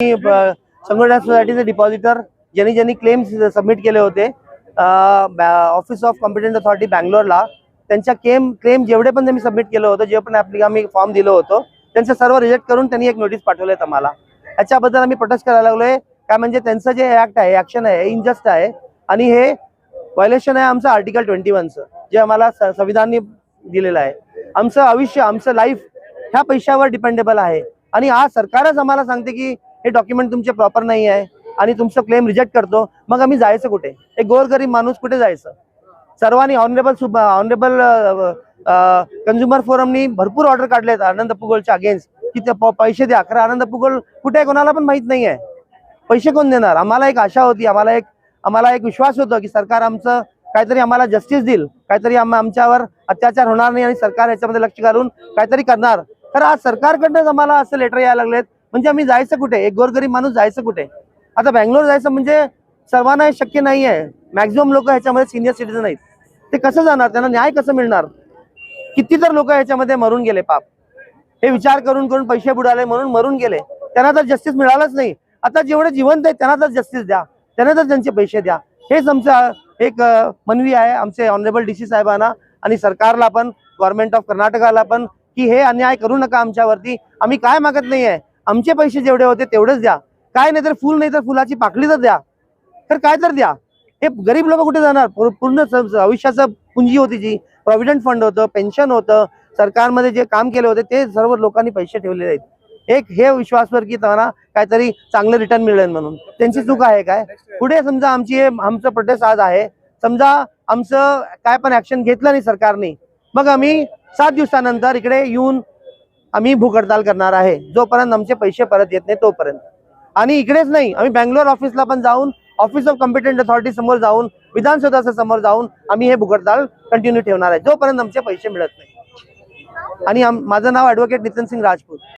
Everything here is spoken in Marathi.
संघटना सोसायटीचे डिपॉझिटर ज्यांनी ज्यांनी क्लेम्स सबमिट केले होते ऑफिस ऑफ कॉम्पिटंट अथॉरिटी बँगलोरला त्यांच्या क्लेम क्लेम जेवढे पण त्यांनी सबमिट केलं होतं जे पण आपली आम्ही फॉर्म दिलं होतं त्यांचं सर्व रिजेक्ट करून त्यांनी एक नोटीस पाठवलंय आम्हाला. याच्याबद्दल आम्ही प्रोटेस्ट करायला लागलोय. काय म्हणजे त्यांचं जे ऍक्ट आहे ऍक्शन आहे इनजस्ट आहे. आणि हे व्हायलेशन आहे आमचं आर्टिकल ट्वेंटी वनचं जे आम्हाला संविधानने दिलेलं आहे. आमचं आयुष्य आमचं लाईफ ह्या पैशावर डिपेंडेबल आहे. आणि आज सरकारच आम्हाला सांगते की हे डॉक्युमेंट तुमचे प्रॉपर नाही आहे आणि तुमचं क्लेम रिजेक्ट करतो मग आम्ही जायचं कुठे? एक गोरगरीब माणूस कुठे जायचं? सर्वांनी ऑनरेबल ऑनरेबल कन्झ्युमर फोरमनी भरपूर ऑर्डर काढलेत आनंद पुगोलच्या अगेन्स्ट की ते पैसे द्या. खरं आनंद पुगोल कुठे आहे कोणाला पण माहीत नाही आहे पैसे कोण देणार? आम्हाला एक आशा होती आम्हाला एक आम्हाला एक विश्वास होता की सरकार आमचं काहीतरी आम्हाला जस्टिस देईल. काहीतरी आम- आमच्यावर अत्याचार होणार नाही आणि सरकार याच्यामध्ये लक्ष घालून काहीतरी करणार. तर आज सरकारकडनंच आम्हाला असं लेटर यायला लागलेत म्हणजे आम्ही जायचं कुठे? एक गोरगरीब माणूस जायचं कुठे? आता बँगलोर जायचं म्हणजे सर्वांना हे शक्य नाही आहे. मॅक्झिमम लोक ह्याच्यामध्ये सिनियर सिटीजन आहेत. ते कसं जाणार? त्यांना न्याय कसं मिळणार? किती तर लोक ह्याच्यामध्ये मरून गेले पाप. हे विचार करून करून पैसे बुडाले म्हणून मरून गेले. त्यांना तर जस्टिस मिळालंच नाही. आता जेवढे जिवंत आहेत त्यांना तर जस्टिस द्या. त्यांना तर त्यांचे पैसे द्या. हेच आमचं एक मनवी आहे. आमचे ऑनरेबल डी सी साहेबांना आणि सरकारला पण गव्हर्नमेंट ऑफ कर्नाटकाला पण की हे अन्याय करू नका आमच्यावरती. आम्ही काय मागत नाही आहे आमचे पैसे जेवढे होते तेवढेच द्या. काय नाही तर फुल नाही तर फुलाची पाकळी तर द्या. तर काय तर द्या. हे गरीब लोक कुठे जाणार? पूर्ण आयुष्याचं पुंजी होती जी. प्रॉव्हिडंट फंड होतं पेन्शन होतं सरकारमध्ये जे काम केले होते ते सर्व लोकांनी पैसे ठेवलेले आहेत. एक हे विश्वासवर की त्यांना काहीतरी चांगलं रिटर्न मिळेल म्हणून. त्यांची चूक आहे काय? पुढे समजा आमची हे- आमचं प्रोटेस्ट आज आहे. समजा आमचं काय पण ऍक्शन घेतलं नाही सरकारने. मग आम्ही सात दिवसानंतर इकडे येऊन आम्ही भूकडताल करणार आहे. जोपर्यंत आमचे पैसे परत येत नाही तोपर्यंत. आणि इकडेच नाही आम्ही बँगलोर ऑफिसला पण जाऊन ऑफिस ऑफ कॉम्पिटंट अथॉरिटी समोर जाऊन विधानसभेच्या समोर जाऊन आम्ही हे भुगडताल कंटिन्यू ठेवणार आहे. जोपर्यंत आमचे पैसे मिळत नाही. आणि माझं नाव ऍडव्होकेट नितीन सिंग राजपूत.